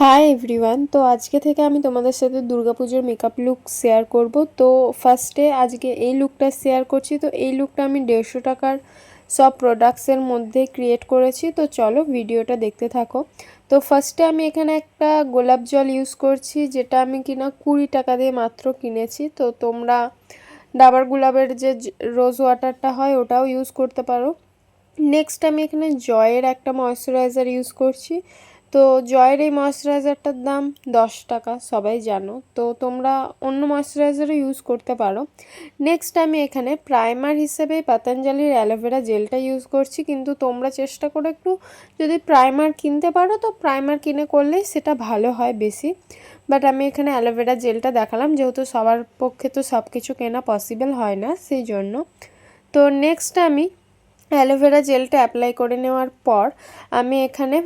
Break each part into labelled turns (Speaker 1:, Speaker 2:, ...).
Speaker 1: Hi everyone তো আজকে থেকে আমি তোমাদের সাথে দুর্গাপুজোর মেকআপ লুক শেয়ার করব। তো ফার্স্টে আজকে এই লুকটা শেয়ার করছি। তো এই লুকটা আমি দেড়শো টাকার সব প্রোডাক্টসের মধ্যে ক্রিয়েট করেছি। তো চলো ভিডিওটা দেখতে থাকো। তো ফার্স্টে আমি এখানে একটা গোলাপ জল ইউজ করছি, যেটা আমি কিনা কুড়ি টাকা দিয়ে মাত্র কিনেছি। তো তোমরা ডাবার গোলাপের যে রোজ ওয়াটারটা হয়, ওটাও ইউজ করতে পারো। নেক্সট আমি এখানে জয়ের একটা ময়শ্চারাইজার ইউজ করছি। তো জয়ের এই ময়শ্চারাইজারটার দাম দশ টাকা, সবাই জানো। তো তোমরা অন্য ময়শ্চারাইজারও ইউজ করতে পারো। নেক্সট আমি এখানে প্রাইমার হিসেবে পতঞ্জলির অ্যালোভেরা জেলটা ইউজ করছি। কিন্তু তোমরা চেষ্টা করে একটু যদি প্রাইমার কিনতে পারো, তো প্রাইমার কিনে করলেই সেটা ভালো হয় বেশি। বাট আমি এখানে অ্যালোভেরা জেলটা দেখালাম, যেহেতু সবার পক্ষে তো সব কিছু কেনা পসিবল হয় না সেই জন্য তো নেক্সট আমি অ্যালোভেরা জেলটা অ্যাপ্লাই করে নেওয়ার পর আমি এখানে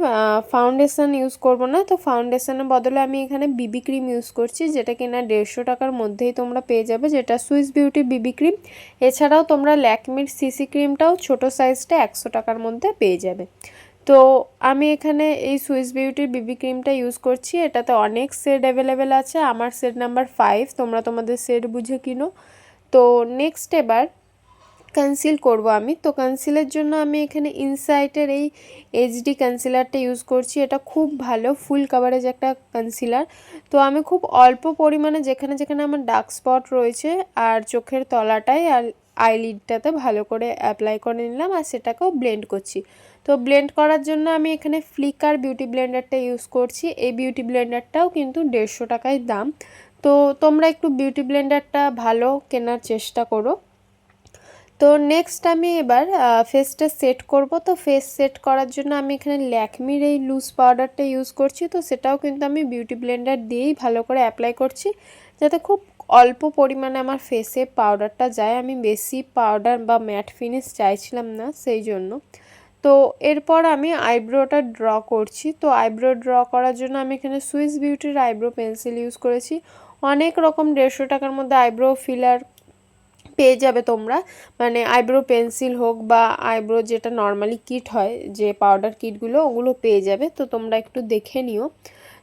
Speaker 1: ফাউন্ডেশন ইউজ করব না। তো ফাউন্ডেশনের বদলে আমি এখানে বিবি ক্রিম ইউজ করছি, যেটা কিনা দেড়শো টাকার মধ্যেই তোমরা পেয়ে যাবে, যেটা সুইস বিউটি বিবি ক্রিম এছাড়াও তোমরা ল্যাকমির সিসি ক্রিমটাও ছোট সাইজটা একশো টাকার মধ্যে পেয়ে যাবে। তো আমি এখানে এই সুইস বিউটির বিবি ক্রিমটা ইউজ করছি, এটাতে অনেক শেড অ্যাভেলেবেল আছে। আমার শেড নাম্বার ফাইভ তোমরা তোমাদের শেড বুঝে কিনো। তো নেক্সট এবার কনসিল করব আমি। তো কনসিলের জন্য আমি এখানে ইনসাইটের এই এইচডি কনসিলারটা ইউজ করছি। এটা খুব ভালো ফুল কাভারেজ একটা কনসিলার তো আমি খুব অল্প পরিমাণে যেখানে যেখানে আমার ডার্ক স্পট রয়েছে আর চোখের তলাটায় আর আইলিডটাতে ভালো করে অ্যাপ্লাই করে নিলাম আর সেটাকেও ব্লেন্ড করছি। তো ব্লেন্ড করার জন্য আমি এখানে ফ্লিকার বিউটি ব্লেন্ডারটা ইউজ করছি। এই বিউটি ব্লেন্ডারটাও কিন্তু দেড়শো টাকায় দাম। তো তোমরা একটু বিউটি ব্লেন্ডারটা ভালো কেনার চেষ্টা করো। তো নেক্সট আমি এবার ফেসটা সেট করব। তো ফেস সেট করার জন্য আমি এখানে ল্যাকমির এই লুজ পাউডারটা ইউজ করছি। তো সেটাও কিন্তু আমি বিউটি ব্লেন্ডার দিয়েই ভালো করে অ্যাপ্লাই করছি। যাতে খুব অল্প পরিমাণে আমার ফেসে পাউডারটা যায়। আমি বেশি পাউডার বা ম্যাট ফিনিশ চাইছিলাম না সেই জন্য। তো এরপর আমি আইব্রোটা ড্র করছি। তো আইব্রো ড্র করার জন্য আমি এখানে সুইস বিউটির আইব্রো পেন্সিল ইউজ করেছি। অনেক রকম দেড়শো টাকার মধ্যে আইব্রো ফিলার পেয়ে যাবে তোমরা। মানে আইব্রো পেন্সিল হোক বা আইব্রো যেটা নর্মালি কিট হয়, যে পাউডার কিটগুলো ওগুলো পেয়ে যাবে। তো তোমরা একটু দেখে নিও।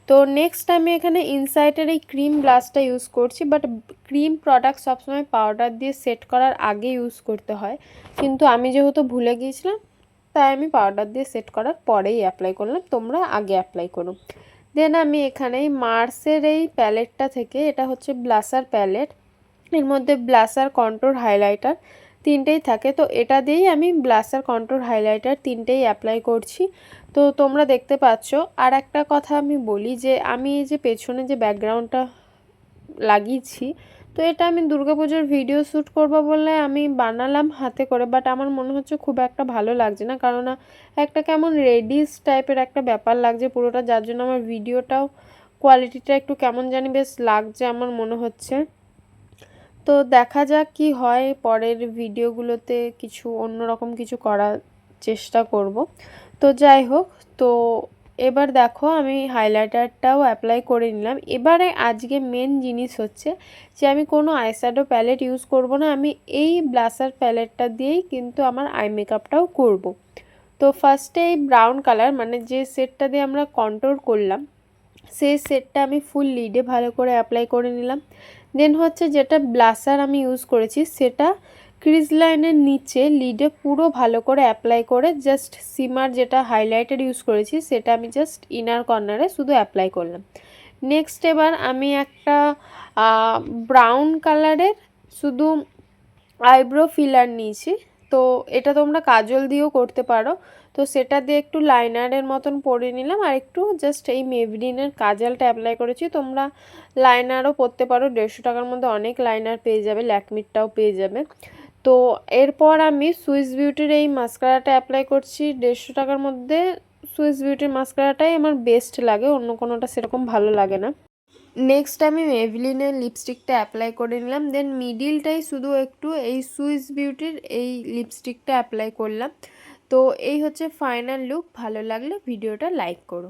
Speaker 1: তো নেক্সট আমি এখানে ইনসাইটের এই ক্রিম ব্লাশটা ইউজ করছি বাট ক্রিম প্রোডাক্ট সবসময় পাউডার দিয়ে সেট করার আগে ইউজ করতে হয়। কিন্তু আমি যেহেতু ভুলে গিয়েছিলাম, তাই আমি পাউডার দিয়ে সেট করার পরেই অ্যাপ্লাই করলাম। তোমরা আগে অ্যাপ্লাই করো। দেন আমি এখানে মার্সের এই প্যালেটটা থেকে, এটা হচ্ছে ব্লাসার প্যালেট এর মধ্যে ব্লাসার কন্ট্রোর হাইলাইটার তিনটেই থাকে। তো এটা দিয়েই আমি ব্লাসার কন্ট্রোর হাইলাইটার তিনটেই অ্যাপ্লাই করছি। তো তোমরা দেখতে পাচ্ছ আর একটা কথা আমি বলি যে আমি এই যে পেছনে যে ব্যাকগ্রাউন্ডটা লাগিয়েছি, তো এটা আমি দুর্গাপুজোর ভিডিও শ্যুট করব বলে আমি বানালাম হাতে করে বাট আমার মনে হচ্ছে খুব একটা ভালো লাগছে না। কারণ একটা কেমন রেডিস টাইপের একটা ব্যাপার লাগছে পুরোটা, যার জন্য আমার ভিডিওটাও কোয়ালিটিটা একটু কেমন জানি বেশ লাগছে আমার মনে হচ্ছে। তো দেখা যাক কি হয়। পরের ভিডিওগুলোতে কিছু অন্যরকম কিছু করার চেষ্টা করব। তো যাই হোক, তো এবার দেখো আমি হাইলাইটারটাও অ্যাপ্লাই করে নিলাম। এবারে আজকে মেন জিনিস হচ্ছে যে আমি কোনো আইশ্যাডো প্যালেট ইউজ করব না। আমি এই ব্লাসার প্যালেটটা দিয়েই কিন্তু আমার আই মেকআপটাও করব। তো ফার্স্টে এই ব্রাউন কালার মানে যে সেটটা দিয়ে আমরা কন্ট্রোল করলাম, সেই সেটটা আমি ফুল লিডে ভালো করে অ্যাপ্লাই করে নিলাম। দেন হচ্ছে যেটা ব্লাসার আমি ইউজ করেছি, সেটা ক্রিজ লাইনের নিচে লিডে পুরো ভালো করে অ্যাপ্লাই করে জাস্ট সিমার যেটা হাইলাইটার ইউজ করেছি, সেটা আমি জাস্ট ইনার কর্নারে শুধু অ্যাপ্লাই করলাম। নেক্সট এবার আমি একটা ব্রাউন কালারের শুধু আইব্রো ফিলার নিয়েছি। তো এটা তোমরা কাজল দিয়েও করতে পারো। তো সেটা দিয়ে একটু লাইনারের মতন পরে নিলাম। আর একটু জাস্ট এই মেভরিনের কাজলটা অ্যাপ্লাই করেছি। তোমরা লাইনারও পরতে পারো। দেড়শো টাকার মধ্যে অনেক লাইনার পেয়ে যাবে, ল্যাকমিটটাও পেয়ে যাবে। তো এরপর আমি সুইস বিউটির এই মাস্কারাটা অ্যাপ্লাই করছি। দেড়শো টাকার মধ্যে সুইস বিউটির মাস্কারাটাই আমার বেস্ট লাগে। অন্য কোনোটা সেরকম ভালো লাগে না। নেক্সট আমি মেভলিনের লিপস্টিকটা অ্যাপ্লাই করে নিলাম। দেন মিডিলটাই শুধু একটু এই সুইস বিউটির এই লিপস্টিকটা অ্যাপ্লাই করলাম। তো এই হচ্ছে ফাইনাল লুক ভালো লাগলে ভিডিওটা লাইক করো।